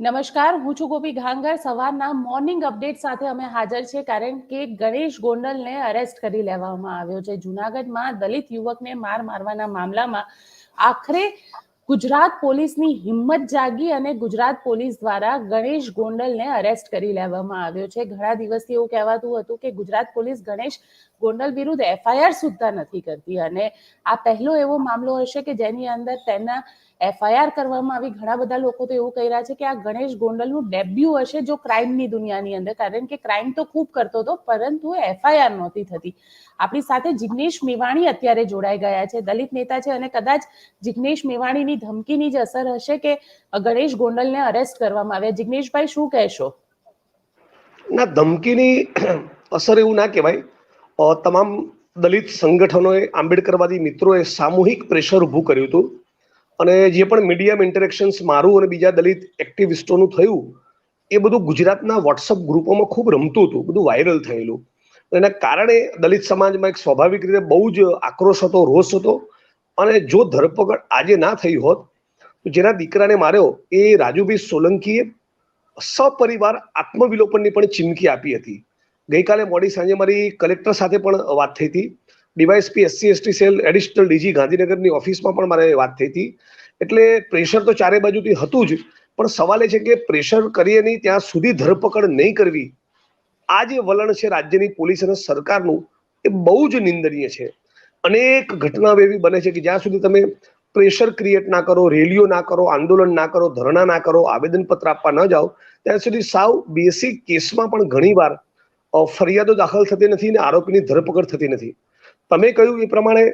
નમસ્કાર, હું છું ગોપી ઘાંગર. સવારના મોર્નિંગ અપડેટ સાથે અમે હાજર છે કારણ કે ગણેશ ગોંડલને અરેસ્ટ કરી લેવામાં આવ્યો છે. જુનાગઢમાં દલિત યુવકને માર મારવાના મામલામાં આખરે ગુજરાત પોલીસની હિંમત જાગી અને ગુજરાત પોલીસ દ્વારા ગણેશ ગોંડલને અરેસ્ટ કરી લેવામાં આવ્યો છે. ઘણા દિવસથી એવું કહેવાતું હતું કે ગુજરાત પોલીસ ગણેશ ગોંડલ વિરુદ્ધ એફઆઈઆર સુદ્ધા નથી કરતી અને આ પહેલો એવો મામલો હશે કે જેની અંદર તેના એફઆઈઆર કરવામાં આવી. ઘણા બધા લોકો તો એવું કહી રહ્યા છે કે આ ગણેશ ગોંડલનું ડેબ્યુ હશે જો ક્રાઇમની દુનિયાની અંદર. કારણ કે ક્રાઇમ તો ખૂબ કરતો હતો, પરંતુ એફઆઈઆર નહોતી થતી. આપણી સાથે જિગ્નેશ મેવાણી અત્યારે જોડાઈ ગયા છે. દલિત નેતા છે અને કદાચ જિગ્નેશ મેવાણીની ધમકીની જ અસર હશે કે ગણેશ ગોંડલને અરેસ્ટ કરવામાં આવ્યા. જિગ્નેશભાઈ, શું કહેશો? ના, ધમકીની અસર એવું ના કહેવાય. તમામ દલિત સંગઠનોએ, આંબેડકરવાદી મિત્રોએ સામૂહિક પ્રેશર ઊભું કર્યું હતું. અને જે પણ મીડિયમ ઇન્ટરેક્શન્સ મારું અને બીજા દલિત એક્ટિવિસ્ટોનું થયું, એ બધું ગુજરાતના વોટ્સઅપ ગ્રુપોમાં ખૂબ રમતું હતું, બધું વાયરલ થયેલું. એના કારણે દલિત સમાજમાં એક સ્વાભાવિક રીતે બહુ જ આક્રોશ હતો, રોષ હતો. અને જો ધરપકડ આજે ના થઈ હોત, તો જેના દીકરાને માર્યો, એ રાજુભાઈ સોલંકીએ સપરિવાર આત્મવિલોપનની પણ ચીમકી આપી હતી. ગઈકાલે મોડી સાંજે મારી કલેક્ટર સાથે પણ વાત થઈ હતી. DYSP SC ST cell additional DG ગાંધીનગરની ઓફિસમાં પણ મારે વાત થઈ હતી. એટલે પ્રેશર તો ચારે બાજુથી હતું જ, પણ સવાલ એ છે કે પ્રેશર કરીએ નહીં, ત્યાં સુધી ધરપકડ નહીં કરવી. આ જે વલણ છે રાજ્યની પોલીસ અને સરકારનું, એ બહુ જ નિંદનીય છે. અનેક ઘટનાઓ એવી બને છે કે જ્યાં સુધી તમે પ્રેશર ક્રિએટ ના કરો, રેલીઓ ના કરો, આંદોલન ના કરો, ધરણા ના કરો, આવેદનપત્ર આપવા ન જાઓ, ત્યાં સુધી સાવ બેસિક કેસમાં પણ ઘણીવાર ફરિયાદો દાખલ થતી નથી અને આરોપીની ધરપકડ થતી નથી. તમે કહ્યું એ પ્રમાણે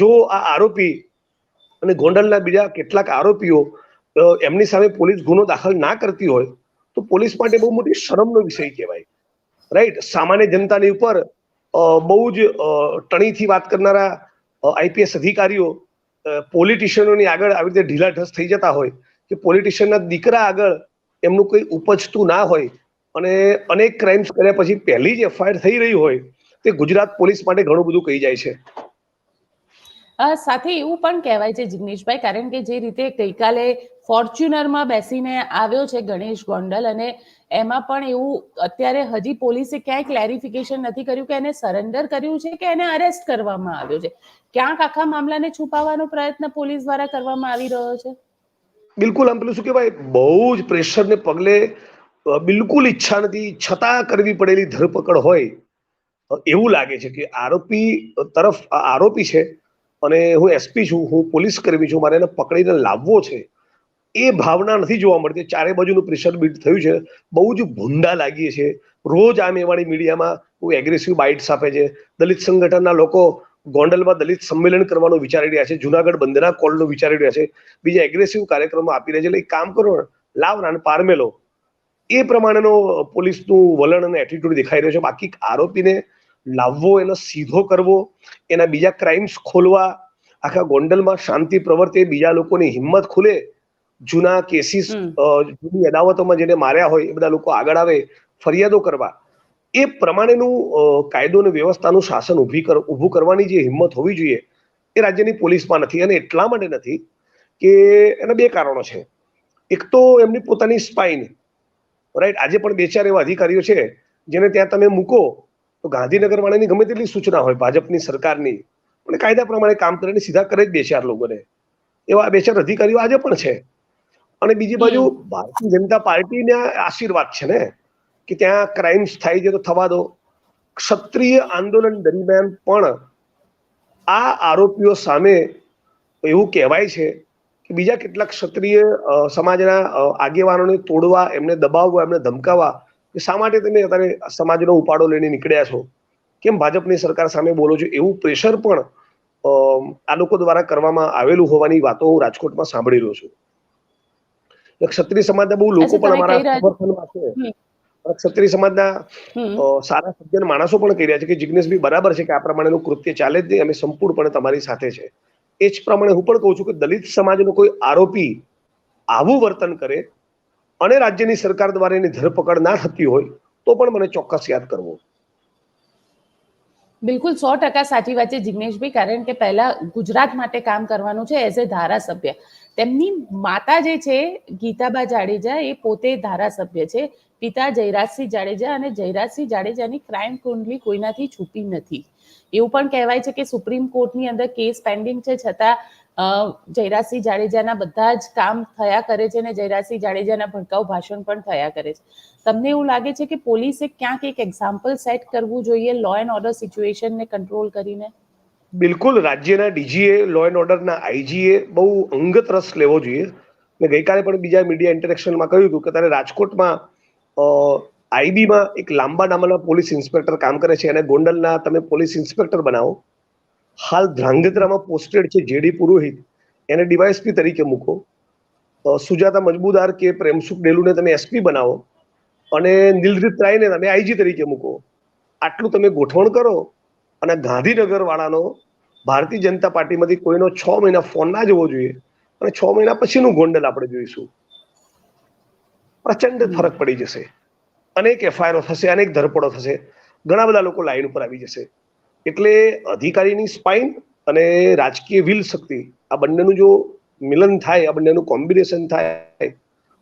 જો આ આરોપી અને ગોંડલના બીજા કેટલાક આરોપીઓ એમની સામે પોલીસ ગુનો દાખલ ના કરતી હોય, તો પોલીસ માટે બહુ મોટી શરમનો વિષય કહેવાય. રાઈટ સામાન્ય જનતાની ઉપર બહુ જ ટણીથી વાત કરનારા આઈપીએસ અધિકારીઓ પોલિટિશિયનોની આગળ આવી રીતે ઢીલા ઢસ થઈ જતા હોય કે પોલિટિશિયનના દીકરા આગળ એમનું કોઈ ઉપજતું ના હોય અને અનેક ક્રાઇમ્સ કર્યા પછી પહેલી જ એફઆઈઆર થઈ રહી હોય તે ગુજરાત પોલીસ માટે ઘણું બધું કહી જાય છે. સાથે એવું પણ કહેવાય છે જિગ્નેશભાઈ કારણ કે જે રીતે ગઈકાલે ફોર્ચ્યુનરમાં બેસીને આવ્યો છે ગણેશ ગોંડલ અને એમાં પણ એવું અત્યારે હજી પોલીસે ક્યાંય ક્લેરિફિકેશન નથી કર્યું કે એને સરેન્ડર કર્યું છે કે એને અરેસ્ટ કરવામાં આવ્યો છે. ક્યાંક આખા મામલાને છુપાવવાનો પ્રયત્ન પોલીસ દ્વારા કરવામાં આવી રહ્યો છે? બિલકુલ આમ પેલું શું કહેવાય? બહુ જ પ્રેશરને પગલે બિલકુલ ઈચ્છા નથી. છતાં કરવી પડેલી ધરપકડ હોય એવું લાગે છે કે આરોપી તરફ આરોપી છે અને હું એસપી છું હું પોલીસ કર્મી છું મારે એને પકડીને લાવવો છે એ ભાવના નથી જોવા મળતી. ચારે બાજુનું પ્રેશર બીટ થયું છે બહુ જ ભૂંડા લાગીએ છે રોજ આ મેવાડી મીડિયામાં બહુ એગ્રેસિવ બાઇટ્સ આપે છે. દલિત સંગઠનના લોકો ગોંડલમાં દલિત સંમેલન કરવાનું વિચારી રહ્યા છે જુનાગઢ બંધના કોલનું વિચારી રહ્યા છે. બીજા એગ્રેસિવ કાર્યક્રમો આપી રહ્યા છે. એટલે કામ કરો ને, લાવ ને પારમેલો. એ પ્રમાણેનો પોલીસનું વલણ અને એટીટ્યુડ દેખાઈ રહ્યો છે. બાકી આરોપીને લાવવો એનો સીધો કરવો એના બીજા ક્રાઇમ્સ ખોલવા આખા ગોંડલમાં શાંતિ પ્રવર્તે બીજા લોકોની હિંમત ખુલે જૂના કેસીસ જૂની અદાવતોમાં જેને માર્યા હોય એ બધા લોકો આગળ આવે ફરિયાદો કરવા. એ પ્રમાણેનું કાયદો અને વ્યવસ્થાનું શાસન ઊભી ઊભું કરવાની જે હિંમત હોવી જોઈએ એ રાજ્યની પોલીસમાં નથી અને એટલા માટે નથી કે એના બે કારણો છે. એક તો એમની પોતાની સ્પાઇન રાઈટ આજે પણ બે ચાર એવા અધિકારીઓ છે જેને ત્યાં તમે મૂકો તો ગાંધીનગર વાળાની ગમે તેટલી સૂચના હોય ભાજપની સરકારની પણ કાયદા પ્રમાણે કામ કરીને સીધા કરે જ બે ચાર લોકોને. એવા બે ચાર અધિકારીઓ આજે પણ છે. અને બીજી બાજુ ભારતીય જનતા પાર્ટીને આશીર્વાદ છે ને કે ત્યાં ક્રાઇમ્સ થાય છે તો થવા દો. ક્ષત્રિય આંદોલન દરમિયાન પણ આ આરોપીઓ સામે એવું કહેવાય છે કે બીજા કેટલાક ક્ષત્રિય સમાજના આગેવાનોને તોડવા એમને દબાવવા એમને ધમકાવવા કે શા માટે તમે અત્યારે સમાજનો ઉપાડો લઈને નીકળ્યા છો? કેમ ભાજપની સરકાર સામે બોલો છો? એવું પ્રેશર પણ આ લોકો દ્વારા કરવામાં આવેલું હોવાની વાતો હું રાજકોટમાં સાંભળી રહ્યો છું. ક્ષત્રિય સમાજના બહુ લોકો પણ અમારા સમર્થનમાં છે. ક્ષત્રિય સમાજના સારા સજ્જન માણસો પણ કહી રહ્યા છે કે જિગ્નેશભાઈ બરાબર છે કે આ પ્રમાણેનું કૃત્ય ચાલે જ નહીં અમે સંપૂર્ણપણે તમારી સાથે છે. એ જ પ્રમાણે હું પણ કહું છું કે દલિત સમાજનો કોઈ આરોપી આવું વર્તન કરે અને રાજ્યની સરકાર દ્વારા એની ધરપકડ ના થતી હોય તો પણ મને ચોક્કસ યાદ કરવો. બિલકુલ સો ટકા સાચી વાત છે જિગ્નેશભાઈ, કારણ કે પહેલા ગુજરાત માટે કામ કરવાનું છે એઝ એ ધારાસભ્ય. તેમની માતા જે છે, ગીતાબા જાડેજા, એ પોતે ધારાસભ્ય છે. પિતા જયરાજસિંહ જાડેજા અને જયરાજસિંહ જાડેજાની ક્રાઇમ કુંડલી કોઈનાથી છુપી નથી. એવું પણ કહેવાય છે કે સુપ્રીમ કોર્ટની અંદર કેસ પેન્ડિંગ છે, છતાં જયરાજસિંહ જાડેજાના બધા જ કામ થયા કરે છે અને જયરાજસિંહ જાડેજાના ભડકાઉ ભાષણ પણ થયા કરે છે. તમને એવું લાગે છે કે પોલીસે ક્યાંક એક એક્ઝામ્પલ સેટ કરવું જોઈએ લો એન્ડ ઓર્ડર સિચ્યુએશનને કંટ્રોલ કરીને? બિલકુલ. રાજ્યના ડીજીએ લો એન્ડ ઓર્ડરના આઈજીએ બહુ અંગત રસ લેવો જોઈએ. મેં ગઈકાલે પણ બીજા મીડિયા ઇન્ટરેક્શનમાં કહ્યું હતું કે તારે રાજકોટમાં આઈબીમાં એક લાંબા નામના પોલીસ ઇન્સ્પેક્ટર કામ કરે છે. અને ગોંડલના તમે પોલીસ ઇન્સ્પેક્ટર બનાવો. હાલ ધ્રાંગધ્રામાં પોસ્ટેડ છે જેડી પુરોહિત. એને ડીવાયએસપી તરીકે મૂકો. સુજાતા મજબૂદાર કે પ્રેમસુખ ડેલુને તમે એસપી બનાવો. અને નીલરીત રાયને તમે આઈજી તરીકે મૂકો. આટલું તમે ગોઠવણ કરો અને ગાંધીનગર વાળાનો ભારતીય જનતા પાર્ટીમાંથી કોઈનો છ મહિના ફોન ના જવો જોઈએ અને છ મહિના પછીનું ગોંડલ આપણે જોઈશું. પ્રચંડ ફરક પડી જશે. અનેક એફઆઈઆર થશે, અનેક ધરપડો થશે. ઘણા બધા લોકો લાઈન ઉપર આવી જશે. એટલે અધિકારીની સ્પાઇન અને રાજકીય વિલ શક્તિ, આ બંનેનું જો મિલન થાય, આ બંનેનું કોમ્બિનેશન થાય,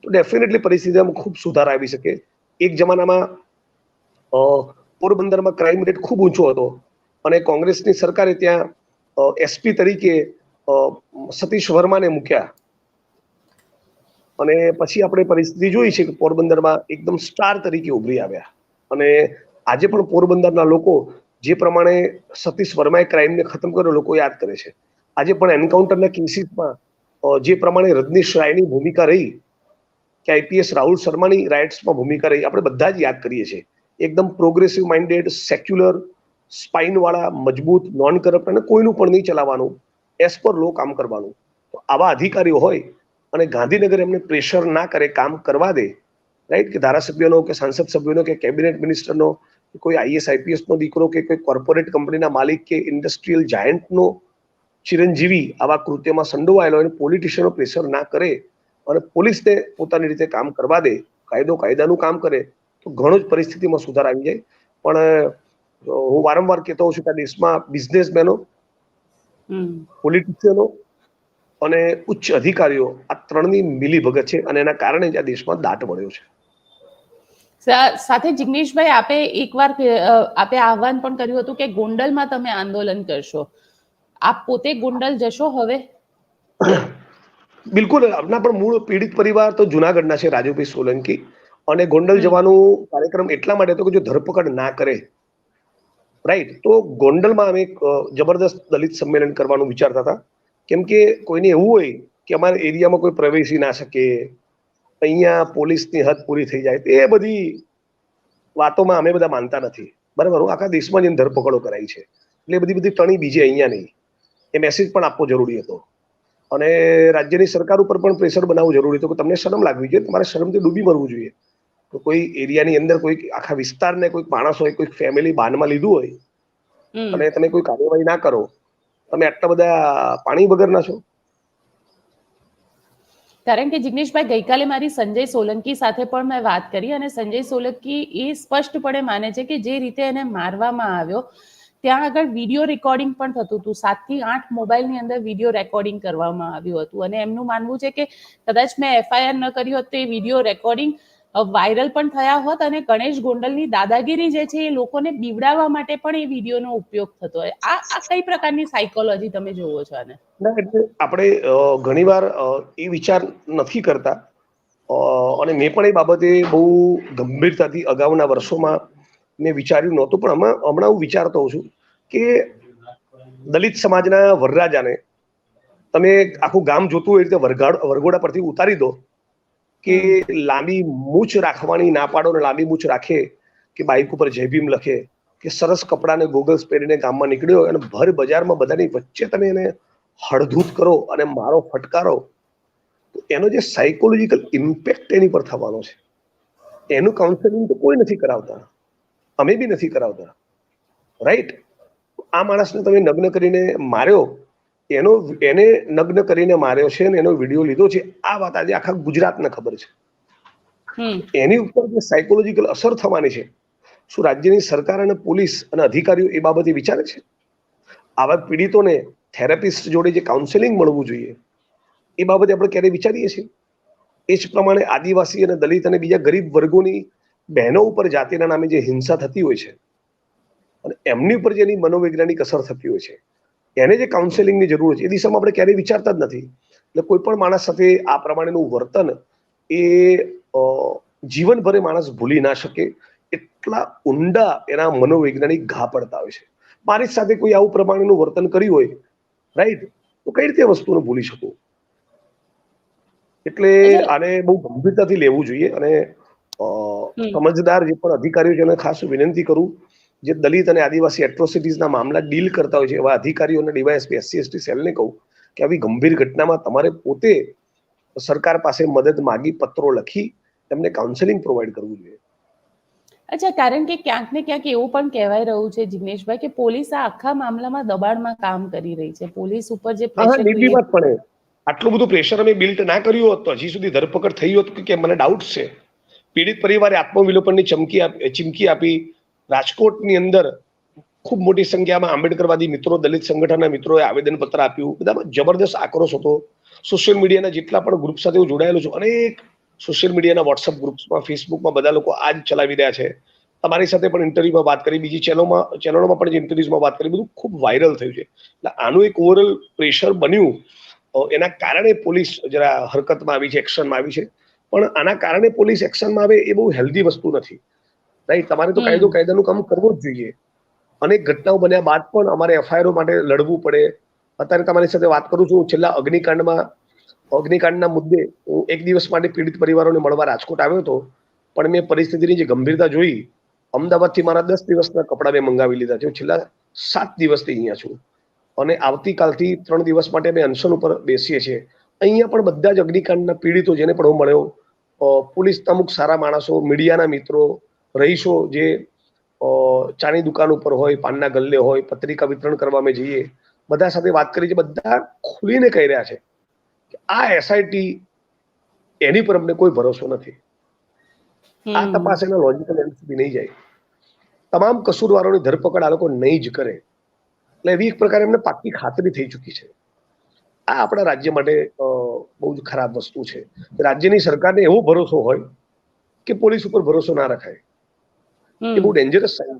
તો ડેફિનેટલી પરિસ્થિતિમાં ખૂબ સુધાર આવી શકે. એક જમાનામાં પોરબંદરમાં ક્રાઇમ રેટ ખૂબ ઊંચો હતો અને કોંગ્રેસની સરકારે ત્યાં એસપી તરીકે સતીશ વર્માને મૂક્યા. અને પછી આપણે પરિસ્થિતિ જોઈ છે કે પોરબંદરમાં એકદમ સ્ટાર તરીકે ઉભરી આવ્યા. અને આજે પણ પોરબંદરના લોકો જે પ્રમાણે સતીશ વર્માએ ક્રાઇમને ખતમ કર્યો, લોકો યાદ કરે છે. આજે પણ એન્કાઉન્ટરના કેસીસમાં જે પ્રમાણે રજનીશ રાયની ભૂમિકા રહી, કે આઈપીએસ રાહુલ શર્માની રાઇટ્સમાં ભૂમિકા રહી, આપણે બધા જ યાદ કરીએ છીએ. એકદમ પ્રોગ્રેસિવ માઇન્ડેડ સેક્યુલર સ્પાઇનવાળા મજબૂત નોન કરપ્ટ અને કોઈનું પણ નહીં ચલાવવાનું એસ પર લો કામ કરવાનું. તો આવા અધિકારીઓ હોય અને ગાંધીનગર એમને પ્રેશર ના કરે, કામ કરવા દે રાઈટ કે ધારાસભ્યનો કે સાંસદ સભ્યનો કે કેબિનેટ મિનિસ્ટરનો કોઈ આઈએસ આઈપીએસ નો દીકરો કે કોઈ કોર્પોરેટ કંપનીના માલિક કે ઇન્ડસ્ટ્રીયલ જાયન્ટનો ચિરંજીવી આવા કૃત્યમાં સંડોવાયેલો અને પોલિટિશિયનો પ્રેશર ના કરે અને પોલીસને પોતાની રીતે કામ કરવા દે કાયદો કાયદાનું કામ કરે તો ઘણો જ પરિસ્થિતિમાં સુધાર આવી જાય. પણ હું વારંવાર કહેતો હોઉં છું કે આ દેશમાં બિઝનેસમેનો પોલિટિશિયનો અને ઉચ્ચ અધિકારીઓ આ ત્રણની મિલીભગત છે અને એના કારણે જ આ દેશમાં દાટ મળ્યો છે. સાથે જિગ્નેશભાઈ આપે એકવાર આપે આહવાન પણ કર્યું હતું કે ગોંડલમાં તમે આંદોલન કરશો. આપ પોતે ગોંડલ જશો હવે? બિલકુલ આપના પણ મૂળ પીડિત પરિવાર તો જુનાગઢના છે રાજુભાઈ સોલંકી. અને ગોંડલ જવાનું કાર્યક્રમ એટલા માટે હતો કે જો ધરપકડ ના કરે. રાઈટ તો ગોંડલમાં અમે એક જબરદસ્ત દલિત સંમેલન કરવાનું વિચારતા હતા. કેમ કે કોઈને એવું હોય કે અમારા એરિયામાં કોઈ પ્રવેશી ના શકે અહીંયા પોલીસની હદ પૂરી થઈ જાય. એ બધી વાતોમાં અમે બધા માનતા નથી. બરાબર? આખા દેશમાં જઈને ધરપકડો કરાઈ છે. એટલે બધી બધી ટણી બીજે અહીંયા નહીં. એ મેસેજ પણ આપવો જરૂરી હતો. અને રાજ્યની સરકાર ઉપર પણ પ્રેશર બનાવવું જરૂરી હતું કે તમને શરમ લાગવી જોઈએ. તમારે શરમથી ડૂબી મરવું જોઈએ. તો કોઈ એરિયાની અંદર કોઈ આખા વિસ્તારને કોઈ માણસ હોય કોઈ ફેમિલી બાનમાં લીધું હોય અને તમે કોઈ કાર્યવાહી ના કરો તમે આટલા બધા પાણી વગરના છો? કારણ કે જિગ્નેશભાઈ, ગઈકાલે મારી સંજય સોલંકી સાથે પણ મેં વાત કરી અને સંજય સોલંકી એ સ્પષ્ટપણે માને છે કે જે રીતે એને મારવામાં આવ્યો, ત્યાં આગળ વીડિયો રેકોર્ડિંગ પણ થતું હતું. સાતથી આઠ મોબાઈલની અંદર વીડિયો રેકોર્ડિંગ કરવામાં આવ્યું હતું. અને એમનું માનવું છે કે કદાચ મેં એફઆઈઆર ન કર્યું હોત એ વીડિયો રેકોર્ડિંગ વાયરલ પણ થયા હોત અને ગણેશ ગોંડલની દાદાગીરી જે છે એ લોકોને બીવડાવવા માટે પણ એ વિડીયોનો ઉપયોગ થતો હોય. આ આ કઈ પ્રકારની સાયકોલોજી તમે જોવો છો આને? આપણે ઘણીવાર એ વિચાર નથી કરતા. અને મેં પણ એ બાબતે બહુ ગંભીરતાથી અગાઉના વર્ષોમાં મેં વિચાર્યું નહોતું, પણ હમણાં હું વિચારતો છું કે દલિત સમાજના વરરાજાને તમે આખું ગામ જોતું હોય રીતે વરગાડ વરઘોડા પરથી ઉતારી દો કે લાંબી મૂછ રાખવાની ના પાડો ને લાંબી મૂછ રાખે કે બાઇક ઉપર જય ભીમ લખે કે સરસ કપડાને ગોગલ્સ પહેરીને ગામમાં નીકળ્યો અને ભર બજારમાં બધાની વચ્ચે તમે એને હળધૂત કરો અને મારો ફટકારો. તો એનો જે સાયકોલોજીકલ ઇમ્પેક્ટ એની પર થવાનો છે. એનું કાઉન્સેલિંગ તો કોઈ નથી કરાવતા. અમે બી નથી કરાવતા. રાઈટ આ માણસને તમે નગ્ન કરીને માર્યો એનો એને નગ્ન કરીને માર્યો છે અને એનો વીડિયો લીધો છે. આ વાત આજે આખા ગુજરાતને ખબર છે. એની ઉપર જે સાયકોલોજીકલ અસર થવાની છે શું રાજ્યની સરકાર અને પોલીસ અને અધિકારીઓ એ બાબતે વિચારે છે? આવા પીડિતોને થેરાપિસ્ટ જોડે જે કાઉન્સેલિંગ મળવું જોઈએ એ બાબતે આપણે ક્યારે વિચારીએ છીએ? એ જ પ્રમાણે આદિવાસી અને દલિત અને બીજા ગરીબ વર્ગોની બહેનો ઉપર જાતિના નામે જે હિંસા થતી હોય છે અને એમની ઉપર જેની મનોવૈજ્ઞાનિક અસર થતી હોય છે એને જે કાઉન્સેલિંગની જરૂર છે એ દિશામાં આપણે ક્યારેય વિચારતા જ નથી. એટલે કોઈ પણ માણસ સાથે આ પ્રમાણેનું વર્તન એ જીવનભરે માણસ ભૂલી ના શકે. એટલા ઊંડા એના મનોવૈજ્ઞાનિક ઘા પડતા હોય છે. મારી સાથે કોઈ આવું પ્રમાણેનું વર્તન કર્યું હોય રાઈટ તો કઈ રીતે વસ્તુને ભૂલી શકું? એટલે- આને બહુ ગંભીરતાથી લેવું જોઈએ અને સમજદાર જે પણ અધિકારીઓ છે એને ખાસ વિનંતી કરું જે દલિત અને આદિવાસી એટ્રોસિટીઝના મામલા ડીલ કરતા હોય છે એવા અધિકારીઓને ડીવાયએસપી એસસી એસટી સેલને કહું કે આવી ગંભીર ઘટનામાં તમારે પોતે સરકાર પાસે મદદ માગી પત્રો લખી તેમને કાઉન્સેલિંગ પ્રોવાઈડ કરવું જોઈએ. અચ્છા કારણ કે ક્યાંક ને ક્યાંક એવું પણ કહેવાય રહ્યું છે જિગ્નેશભાઈ કે પોલીસ આ આખા મામલામાં દબાણમાં કામ કરી રહી છે. પોલીસ ઉપર જે નિર્વિવાદપણે આટલું બધું પ્રેશર અમે બિલ્ટ ના કર્યું હોત તો હજી સુધી ધરપકડ થઈ હોત કે મને ડાઉટ છે. પીડિત પરિવારે આત્મવિલોપનની ચમકી ચીમકી આપી રાજકોટની અંદર ખૂબ મોટી સંખ્યામાં આંબેડકરવાદી મિત્રો, દલિત સંગઠનના મિત્રોએ આવેદનપત્ર આપ્યું. બધામાં જબરદસ્ત આક્રોશ હતો. સોશિયલ મીડિયાના જેટલા પણ ગ્રુપ સાથે હું જોડાયેલો છું, અનેક સોશિયલ મીડિયાના વોટ્સઅપ ગ્રુપ્સમાં ફેસબુકમાં બધા લોકો આ જ ચલાવી રહ્યા છે. તમારી સાથે પણ ઇન્ટરવ્યુમાં વાત કરી, બીજી ચેનલોમાં ચેનલોમાં પણ જે ઇન્ટરવ્યુઝમાં વાત કરી, બધું ખૂબ વાયરલ થયું છે. એટલે આનું એક ઓવરઓલ પ્રેશર બન્યું. એના કારણે પોલીસ જરા હરકતમાં આવી છે એક્શનમાં આવી છે. પણ આના કારણે પોલીસ એક્શનમાં આવે એ બહુ હેલ્ધી વસ્તુ નથી. રાઈટ તમારે તો કાયદો કાયદાનું કામ કરવું જ જોઈએ. અનેક ઘટનાઓ બન્યા બાદ પણ અમારે એફઆઈઆર માટે લડવું પડે. અત્યારે તમારી સાથે વાત કરું છું છેલ્લા અગ્નિકાંડમાં અગ્નિકાંડના મુદ્દે હું એક દિવસ માટે પીડિત પરિવારોને મળવા રાજકોટ આવ્યો હતો. પણ મેં પરિસ્થિતિની જે ગંભીરતા જોઈ અમદાવાદથી મારા દસ દિવસના કપડાં મેં મંગાવી લીધા છે. હું છેલ્લા સાત દિવસથી અહીંયા છું. અને આવતીકાલથી ત્રણ દિવસ માટે અમે અનશન ઉપર બેસીએ છીએ. અહીંયા પણ બધા જ અગ્નિકાંડના પીડિતો જેને પણ હું મળ્યો પોલીસ તમુક અમુક સારા માણસો મીડિયાના મિત્રો રહીશો જે ચાની દુકાન ઉપર હોય પાનના ગલ્લે હોય પત્રિકા વિતરણ કરવા અમે જઈએ બધા સાથે વાત કરી છે બધા ખુલીને કહી રહ્યા છે કે આ એસઆઈટી એની પર અમને કોઈ ભરોસો નથી. આ. તપાસ એના લોજિકલ એન્ડ સુધી નહીં જાય. તમામ કસૂરવારોની ધરપકડ આ લોકો નહીં જ કરે. એટલે એવી એક પ્રકારે એમને પાક્કી ખાતરી થઈ ચૂકી છે. આ આપણા રાજ્ય માટે બહુ જ ખરાબ વસ્તુ છે. રાજ્યની સરકારને એવો ભરોસો હોય કે પોલીસ ઉપર ભરોસો ના રખાય. એ બહુ ડેન્જરસ સાઇન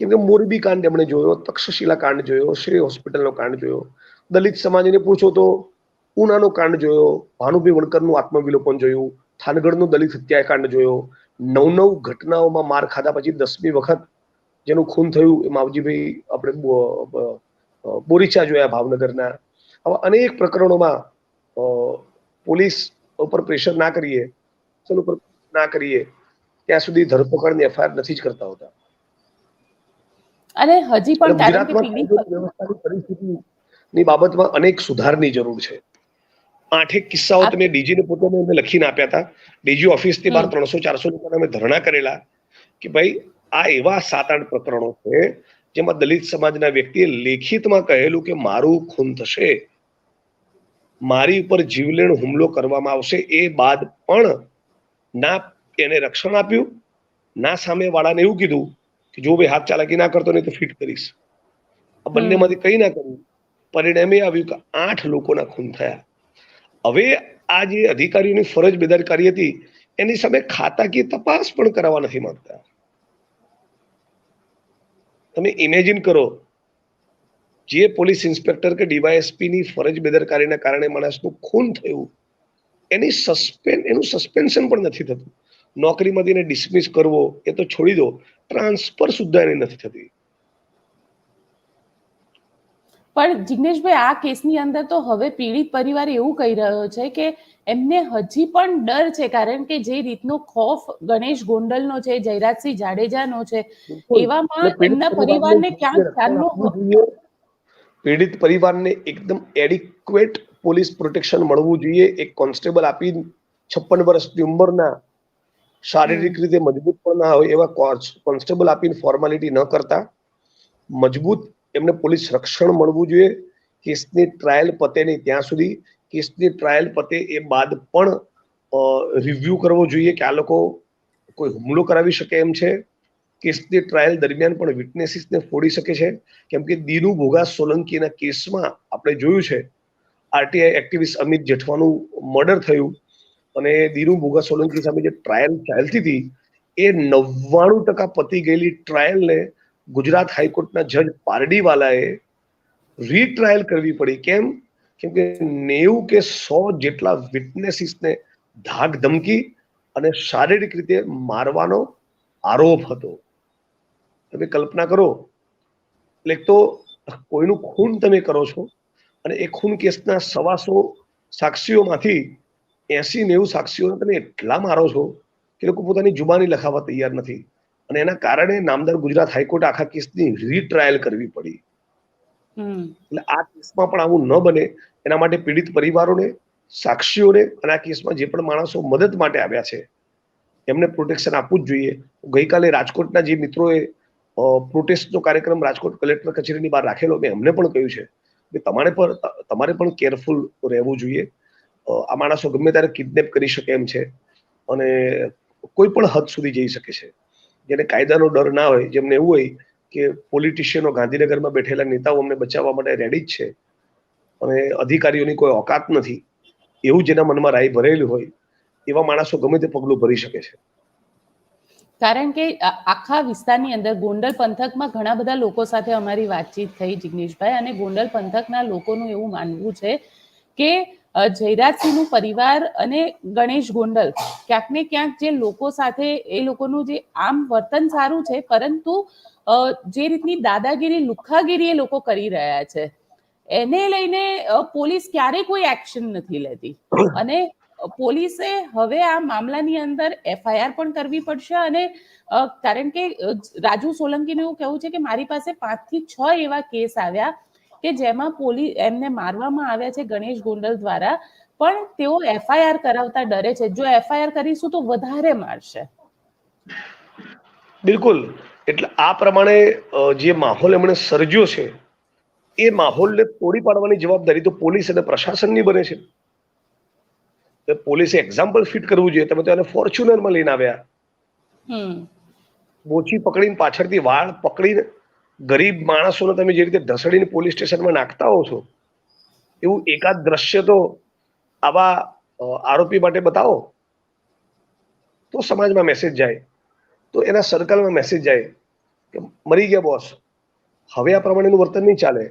કેમ કે મોરબી કાંડ એમણે જોયો તક્ષશિલા કાંડ જોયો શ્રી હોસ્પિટલનો કાંડ જોયો. દલિત સમાજને પૂછો તો ઉનાનો કાંડ જોયો ભાનુભાઈ વણકરનું આત્મવિલોપન જોયું થાનગઢનું દલિત હત્યાકાંડ જોયો નવ નવ ઘટનાઓમાં માર ખાધા પછી દસમી વખત જેનું ખૂન થયું એ માવજીભાઈ આપણે બોરીચા જોયા ભાવનગરના. આવા અનેક પ્રકરણોમાં પોલીસ ઉપર પ્રેશર ના કરીએ ઉપર ના કરીએ ત્યાં સુધી ધરપકડની એફઆઈઆર નથી જ કરતા હોતા. અને હજી પણ ગુજરાતમાં પરિસ્થિતિની બાબતમાં અનેક સુધારની જરૂર છે. આઠેક કિસ્સાઓ તમે ડીજીને પોતાને અમે લખીને આપ્યા હતા. ડીજી ઓફિસથી બહાર ત્રણસો ચારસો લોકોને અમે ધરણા કરેલા કે ભાઈ આ એવા સાત આઠ પ્રકરણો છે જેમાં દલિત સમાજના વ્યક્તિએ લેખિતમાં કહેલું કે મારું ખૂન થશે મારી ઉપર જીવલેણ હુમલો કરવામાં આવશે એ બાદ પણ ના એને રક્ષણ આપ્યું, ના સામે વાળાને એવું કીધું કે જો ભાઈ હાથ ચાલાકી ના કરતો નહીં તો ફિટ કરીશ. આ બંનેમાંથી કઈ ના કર્યું. પરિણામે આવ્યું કે આઠ લોકોના ખૂન થયા. હવે આ જે અધિકારીઓની ફરજ બેદરકારી હતી, એની સામે ખાતાકીય તપાસ પણ કરાવવા નથી માંગતા. તમે ઇમેજિન કરો, જે પોલીસ ઇન્સ્પેક્ટર કે ડીવાયએસપી ની ફરજ બેદરકારીના કારણે માણસનું ખૂન થયું, એની સસ્પેન્ડ એનું સસ્પેન્શન પણ નથી થતું. નોકરીમાંથી એને ડિસમિસ કરવો એ તો છોડી દો. ટ્રાન્સફર સુદ્ધા એની નથી થતી. પણ જિગ્નેશભાઈ આ કેસની અંદર તો હવે પીડિત પરિવાર એવું કહી રહ્યો છે કે એમને હજી પણ ડર છે કારણ કે જે રીતનો ખોફ ગણેશ ગોંડલનો છે જયરાજસિંહ જાડેજાનો છે એવામાં એમના પરિવારને ક્યાંક આપવું પીડિત પરિવારને એકદમ એડિક્વેટ પોલીસ પ્રોટેક્શન મળવું જોઈએ. એક કોન્સ્ટેબલ આપી છપ્પન વર્ષની ઉંમરના શારીરિક રીતે મજબૂત પણ ના હોય એવા કોન્સ્ટેબલ આપીને ફોર્માલિટી ન કરતા મજબૂત એમને પોલીસ રક્ષણ મળવું જોઈએ. કેસની ટ્રાયલ પતે નહીં ત્યાં સુધી. કેસની ટ્રાયલ પતે એ બાદ પણ રિવ્યુ કરવો જોઈએ કે આ લોકો કોઈ હુમલો કરાવી શકે એમ છે. કેસની ટ્રાયલ દરમિયાન પણ વિટનેસીસને ફોડી શકે છે. કેમ કે દીનુ ભોગા સોલંકીના કેસમાં આપણે જોયું છે આરટીઆઈ એક્ટિવિસ્ટ અમિત જેઠવાનું મર્ડર થયું. અને દીનુ ભોગા સોલંકી સામે જે ટ્રાયલ ચાલતી હતી, એ નવ્વાણું ટકા પતી ગયેલી ટ્રાયલને ગુજરાત હાઈકોર્ટના જજ પારડીવાલાએ રીટ્રાયલ કરવી પડી. કેમ? કેમ કે નેવું કે સો જેટલા વિટનેસીસને ધાક ધમકી અને શારીરિક રીતે મારવાનો આરોપ હતો. તમે કલ્પના કરો, એટલે તો કોઈનું ખૂન તમે કરો છો અને એ ખૂન કેસના સવાસો સાક્ષીઓમાંથી એસી નેવું સાક્ષીઓને તમે એટલા મારો છો કે લોકો પોતાની જુબાની લખાવવા તૈયાર નથી. અને એના કારણે નામદાર ગુજરાત હાઈકોર્ટ આખા કેસની રીટ્રાયલ કરવી પડી. એટલે આ કેસમાં પણ આવું ન બને. એના માટે પીડિત પરિવારોને સાક્ષીઓને અને આ કેસમાં જે પણ માણસો મદદ માટે આવ્યા છે એમને પ્રોટેક્શન આપવું જ જોઈએ. ગઈકાલે રાજકોટના જે મિત્રોએ પ્રોટેસ્ટનો કાર્યક્રમ રાજકોટ કલેક્ટર કચેરીની બહાર રાખેલો મેં એમને પણ કહ્યું છે કે તમારે પણ તમારે પણ કેરફુલ રહેવું જોઈએ. આ માણસો ગમે ત્યારે કિડનેપ કરી શકે એમ છે. અને કોઈ પણ હદ સુધી જઈ શકે છે. જેને કાયદાનો ડર ના હોય, જેમને એવું હોય કે પોલિટિશિયનો ગાંધીનગરમાં બેઠેલા નેતાઓ અમને બચાવવા માટે રેડી જ છે. અને અધિકારીઓની કોઈ ઓકાત નથી. એવું જેના મનમાં રાય ભરેલું હોય, એવા માણસો ગમે તે પગલું ભરી શકે છે. કારણ કે આખા વિસ્તારની અંદર ગોંડલ પંથકમાં ઘણા બધા લોકો સાથે અમારી વાતચીત થઈ જિગ્નેશભાઈ અને ગોંડલ પંથકના લોકોનું એવું માનવું છે કે જયરાજસિંહનું પરિવાર અને ગણેશ ગોંડલ. ક્યાંક ને ક્યાંક જે લોકો સાથે એ લોકોનું જે આમ વર્તન સારું છે, પરંતુ જે રીતની દાદાગીરી, લુખ્ખાગીરી એ લોકો કરી રહ્યા છે. એને લઈને પોલીસ ક્યારેય કોઈ એક્શન નથી લેતી. અને પોલીસે હવે આ મામલાની અંદર એફઆઈઆર પણ કરવી પડશે અને કારણ કે રાજુ સોલંકીનું એવું કહેવું છે કે મારી પાસે પાંચથી છ એવા કેસ આવ્યા કે જેમાં પોલીસ એમને મારવામાં આવ્યા છે ગણેશ ગોંડલ દ્વારા પણ તેઓ એફઆઈઆર કરાવતા ડરે છે. જો એફઆઈઆર કરીશું તો વધારે મારશે. બિલકુલ. એટલે આ પ્રમાણે જે માહોલ એમણે સર્જ્યો છે એ માહોલને તોડી પાડવાની જવાબદારી તો પોલીસ અને પ્રશાસનની બને છે. તો પોલીસે એક્ઝામ્પલ ફિટ કરવું જોઈએ. તમે તો એને ફોર્ચ્યુનરમાં લઈને આવ્યા. બોચી પકડીને પાછળથી વાળ પકડીને ગરીબ માણસોને તમે જે રીતે ઢસડીને પોલીસ સ્ટેશનમાં નાખતા હો છો, એવું એકાદ દ્રશ્ય તો આવા આરોપી માટે બતાવો. તો સમાજમાં મેસેજ જાય. તો એના સર્કલમાં મેસેજ જાય કે મરી ગયા બોસ હવે આ પ્રમાણેનું વર્તન નહીં ચાલે.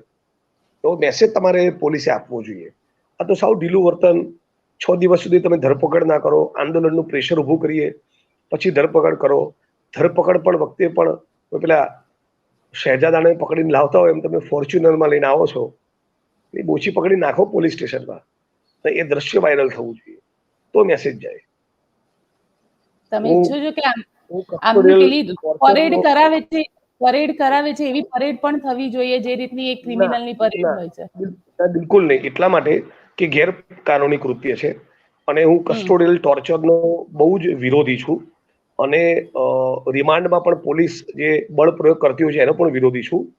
તો મેસેજ તમારે પોલીસે આપવો જોઈએ. આ તો સાવ ઢીલું વર્તન. છ દિવસ સુધી તમે ધરપકડ ના કરો, આંદોલનનું પ્રેશર ઊભું કરીએ, પછી ધરપકડ કરો. ધરપકડ પણ વખતે પણ પેલા શહેજાદાને પકડીને લાવતા હોય એમ તમે ફોર્ચ્યુનરમાં લઈને આવો છો એ બોછી પકડી નાખો પોલીસ સ્ટેશનમાં. તો એ દ્રશ્ય વાયરલ થવું જોઈએ. તો મેસેજ જાય. તમે ઈચ્છો છો કે આમ પેલી પરેડ કરાવે છે પરેડ કરાવે છે એવી પરેડ પણ થવી જોઈએ જે રીતની એક ક્રિમિનલની પરેડ હોય છે. બિલકુલ નહીં. એટલા માટે કે ગેરકાનૂની કૃત્ય છે. અને હું કસ્ટોડિયલ ટોર્ચરનો બહુ જ વિરોધી છું. અને રિમાન્ડમાં પણ પોલીસ જે બળ પ્રયોગ કરતી હોય છે એનો પણ વિરોધી છું.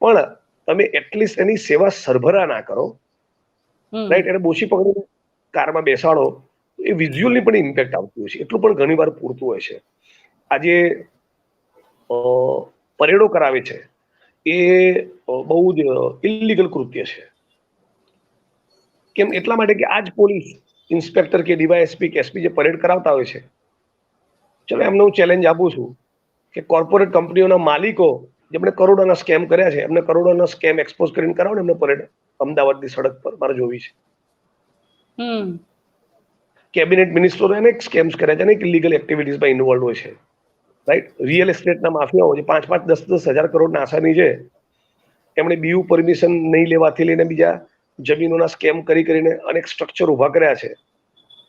પણ તમે એટલીસ્ટ એની સેવા સરભરા ના કરો. રાઈટ? એને બોછી પકડીને કારમાં બેસાડો. એ વિઝ્યુઅલની પણ ઇમ્પેક્ટ આવતી હોય છે. એટલું પણ ઘણી વાર પૂરતું હોય છે. આજે પરેડો કરાવે છે. એ બહુ જ ઇલીગલ કૃત્ય છે. કેમ? એટલા માટે કે આજ પોલીસ ઇન્સ્પેક્ટર કે ડીવાયએસપી કે એસપી જે પરેડ કરાવતા હોય છે ચલો એમને હું ચેલેન્જ આપું છું કે કોર્પોરેટ કંપનીઓના માલિકો જેમણે કરોડોના સ્કેમ કર્યા છે એમને કરોડોના સ્કેમ એક્સપોઝ કરીને કરાવો ને એમને પરેડ. અમદાવાદની સડક પર મારે જોવી છે. કેબિનેટ મિનિસ્ટરો અનેક સ્કેમ્સ કર્યા છે અનેક ઇલીગલ એક્ટિવિટીઝમાં ઇન્વોલ્વ હોય છે. રાઈટ રિયલ એસ્ટેટના માફિયાઓ જે પાંચ પાંચ દસ દસ હજાર કરોડના આસાની છે એમણે બીયુ પરમિશન નહીં લેવાથી લઈને બીજા જમીનોના સ્કેમ કરી કરીને અનેક સ્ટ્રક્ચર ઊભા કર્યા છે.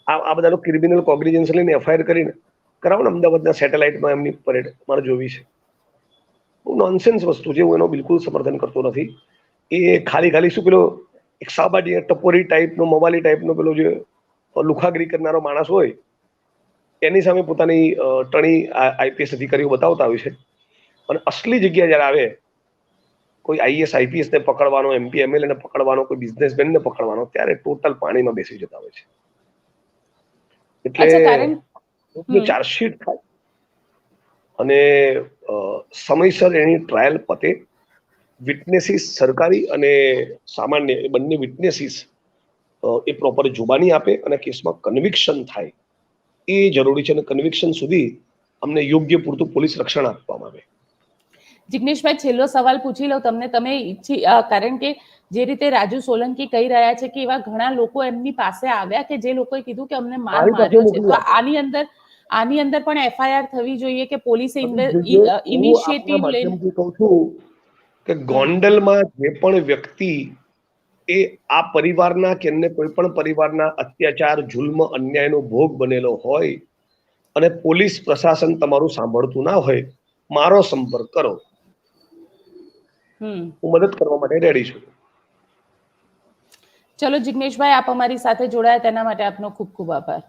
આ આ બધાનો ક્રિમિનલ કોગ્નિજન્સ લઈને એફઆઈઆર કરીને કરાવો ને અમદાવાદના સેટેલાઇટમાં એમની પરેડ મારે જોવી છે. બહુ નોનસેન્સ વસ્તુ છે, હું એનો બિલકુલ સમર્થન કરતો નથી. એ ખાલી ખાલી શું પેલો એક સાબાજી ટપોરી ટાઈપનો મોબાલી ટાઈપનો પેલો જે લુખાગીરી કરનારો માણસ હોય, એની સામે પોતાની ટણી આઈપીએસ અધિકારીઓ બતાવતા હોય છે. અને અસલી જગ્યા જ્યારે આવે, કોઈ આઈએસ આઈપીએસને પકડવાનો એમપી એમએલએને પકડવાનો, કોઈ બિઝનેસમેનને પકડવાનો, ત્યારે ટોટલ પાણીમાં બેસી જતા હોય છે. એટલે. ચાર્જશીટ થાય. અને સમયસર એની ટ્રાયલ પતે. વિટનેસીસ સરકારી અને સામાન્ય એ બંને વિટનેસીસ એ પ્રોપર જુબાની આપે અને કેસમાં કન્વિક્શન થાય. એ જરૂરી છે અને કન્વિક્શન સુધી અમને યોગ્ય પૂરતું પોલીસ રક્ષણ આપવામાં આવે. જિગ્નેશભાઈ છેલ્લો સવાલ પૂછી લઉં તમને. તમે ઈચ્છી કારણ કે જે રીતે રાજુ સોલંકી કહી રહ્યા છે કે એવા ઘણા લોકો એમની પાસે આવ્યા કે જે લોકોએ કીધું કે અમને માર મારી માર્યો છે. તો આની અંદર આની અંદર પણ એફઆઈઆર થવી જોઈએ કે પોલીસે ઇનિશિયેટિવ લઈને કહું છું કે ગોંડલમાં જે પણ વ્યક્તિ એ આ પરિવારના કે અન્ય કોઈ પણ પરિવારના અત્યાચાર જુલ્મ અન્યાયનો ભોગ બનેલો હોય અને પોલીસ પ્રશાસન તમારું સાંભળતું ના હોય મારો સંપર્ક કરો. હું મદદ કરવા માટે રેડી છું. ચલો જિગ્નેશભાઈ આપ અમારી સાથે જોડાયા તેના માટે આપનો ખૂબ ખૂબ આભાર.